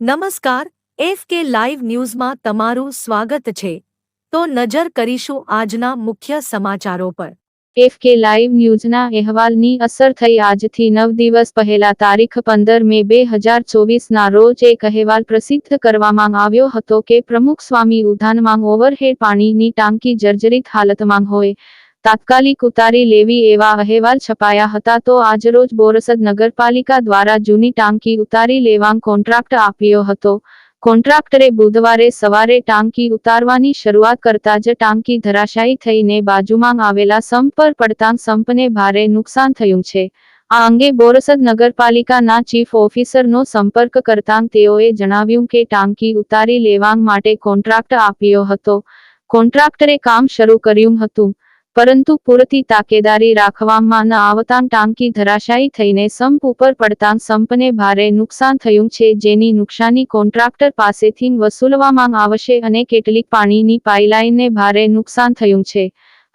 નમસ્કાર, F K live ન્યૂઝમાં તમારું સ્વાગત છે. તો નજર કરીશું આજના મુખ્ય સમાચારો પર. એફ કે લાઈવ ન્યૂઝના અહેવાલની અસર થઈ આજથી નવ દિવસ પહેલા તારીખ પંદર મે બે હજાર ચોવીસના રોજ એક અહેવાલ પ્રસિદ્ધ કરવામાં આવ્યો હતો કે પ્રમુખ સ્વામી ઉધાનમાં ઓવરહેડ પાણીની ટાંકી જર્જરિત હાલતમાં હોય તાત્કાલિક ઉતારી લેવી એવા અહેવાલ છપાયા હતા તો આજરોજ બોરસદ નગરપાલિકા દ્વારા જૂની ટાંકી ઉતારી લેવાંગ કોન્ટ્રાક્ટ આપ્યો હતો. કોન્ટ્રાક્ટરે બુધવારે સવારે ટાંકી ઉતારવાની શરૂઆત કરતા જ ટાંકી ધરાશાયી થઈને બાજુમાં આવેલા સંપ પર પડતા સંપને ભારે નુકસાન થયું છે. આ અંગે બોરસદ નગરપાલિકાના ચીફ ઓફિસરનો સંપર્ક કરતાં તેઓએ જણાવ્યું કે ટાંકી ઉતારી લેવાંગ માટે કોન્ટ્રાક્ટ આપ્યો હતો. કોન્ટ્રાક્ટરે કામ શરૂ કર્યું હતું. પરંતુ પૂરતી તાકેદારી રાખવામાં ન આવતાં ટાંકી ધરાશાયી થઈને સંપ ઉપર પડતાં સંપને ભારે નુકસાન થયું છે, જેની નુકસાની કોન્ટ્રાક્ટર પાસેથી વસૂલવામાં આવશે અને કેટલીક પાણીની પાઇપલાઇનને ભારે નુકસાન થયું છે.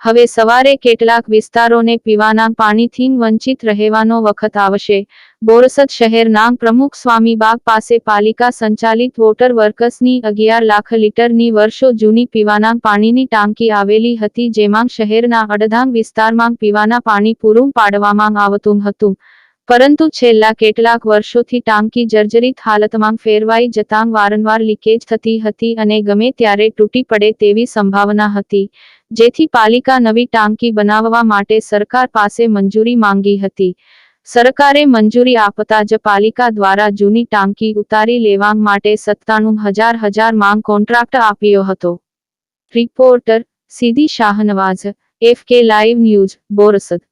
હવે સવારે કેટલાક વિસ્તારોને પીવાના પાણીથી વંચિત રહેવાનો વખત આવશે. બોરસદ શહેરના પ્રમુખ સ્વામીબાગ પાસે પાલિકા સંચાલિત વોટર વર્કસની અગિયાર લાખ લીટરની વર્ષો જૂની પીવાના પાણીની ટાંકી આવેલી હતી જેમાં શહેરના અડધાંગ વિસ્તારમાં પીવાના પાણી પૂરું પાડવામાં આવતું હતું. પરંતુ છેલ્લા કેટલાક વર્ષોથી ટાંકી જર્જરિત હાલતમાં ફેરવાઈ જતાં વારંવાર લીકેજ થતી હતી અને ગમે ત્યારે તૂટી પડે તેવી સંભાવના હતી. જેથી પાલિકા નવી ટાંકી બનાવવા માટે સરકાર પાસે મંજૂરી માંગી હતી. સરકારે મંજૂરી આપતા જ પાલિકા દ્વારા જૂની ટાંકી ઉતારી લેવા માટે સત્તાણું હજાર હજાર માંગ કોન્ટ્રાક્ટ આપ્યો હતો. રિપોર્ટર સીધી Shahnawaz, F K live news, Borsad.